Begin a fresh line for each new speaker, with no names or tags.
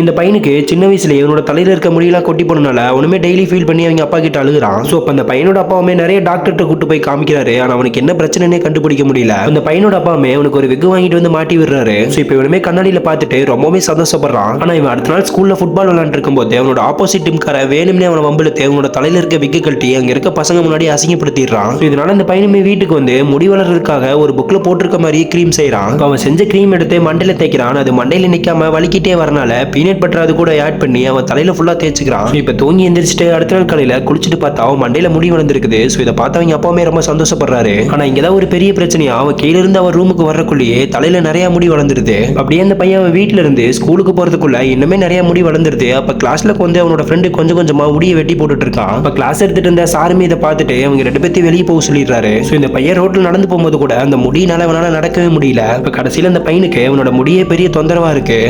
இந்த பையனுக்கு சின்ன வயசுல இவனோட தலையில இருக்க முடியெல்லாம் கொட்டி போனனால அவனுமே டெய்லி ஃபீல் பண்ணி அவங்க அப்பா கிட்ட அழுகுறான். ஸோ அப்ப அந்த பையனோட அப்பாவுமே நிறைய டாக்டர்கிட்ட கூட்டு போய் காமிக்கிறாரு. ஆனா அவனுக்கு என்ன பிரச்சனைனே கண்டுபிடிக்க முடியல. அந்த பையனோட அப்பாவுமே அவனுக்கு ஒரு வெகு வாங்கிட்டு வந்து மாட்டி விடுறாரு. ஸோ இப்போ இவனுமே கண்ணாடியில பார்த்துட்டு ரொம்பவே சந்தோஷப்படுறான். ஆனா இவன் அடுத்த நாள் ஸ்கூல்ல ஃபுட்பால் விளையாண்டு இருக்கும்போது அவனோட ஆப்போசிட் டீம்கார வேணும்னே அவனை வம்பிழுத்து அவனோட தலையில இருக்க விக்கு கட்டி அங்க இருக்க பசங்க முன்னாடி அசிங்கப்படுத்திடுறான். இதனால இந்த பையனுமே வீட்டுக்கு வந்து முடி வளர்றதுக்காக ஒரு புக்ல போட்டிருக்க மாதிரி க்ரீம் செய்கிறான் அவன் செஞ்ச க்ரீம் எடுத்து மண்டையில தேய்க்கிறான். அது மண்டையில நிக்காம வலிக்கிட்டே வரனால பீனட் பட்டர் அது கூட ஆட் பண்ணி அவன் தலையில ஃபுல்லா தேய்ச்சிக்கிறான். இப்ப தூங்கி எந்திரிச்சிட்டு அடுத்த நாள் காலையில குளிச்சுட்டு பார்த்தா அவன் மண்டையில முடி வளர்ந்துருக்குது. ஸோ இதை பார்த்தவங்க அப்பாவுமே ரொம்ப சந்தோஷப்படுறாரு. ஆனா இங்கதான் ஒரு பெரிய பிரச்சனையா அவன் கீழ இருந்து அவன் ரூமுக்கு வர்றக்குள்ளேயே தலையில நிறைய முடி வளர்ந்துருது. அப்படியே அந்த பையன் அவன் வீட்டுல இருந்து ஸ்கூலுக்கு போறதுக்குள்ள இன்னுமே நிறைய முடி வளர்ந்துருது. அப்ப கிளாஸ்ல வந்து அவனோட ஃப்ரெண்டு கொஞ்சம் கொஞ்சமா முடியை வெட்டி போட்டுட்டு இருக்கான். அப்ப கிளாஸ் எடுத்துட்டு இருந்த சாருமே இதை பார்த்துட்டு அவங்க ரெண்டு பேர்த்தையும் வெளியே போக சொல்லிடுறாரு. ஸோ இந்த பையன் ரோட்ல நடந்து போகும்போது கூட அந்த முடியினால அவனால நடக்கவே முடியல. இப்ப கடைசியில அந்த பையனுக்கு அவனோட முடியே பெரிய தொந்தரவா இருக்கு.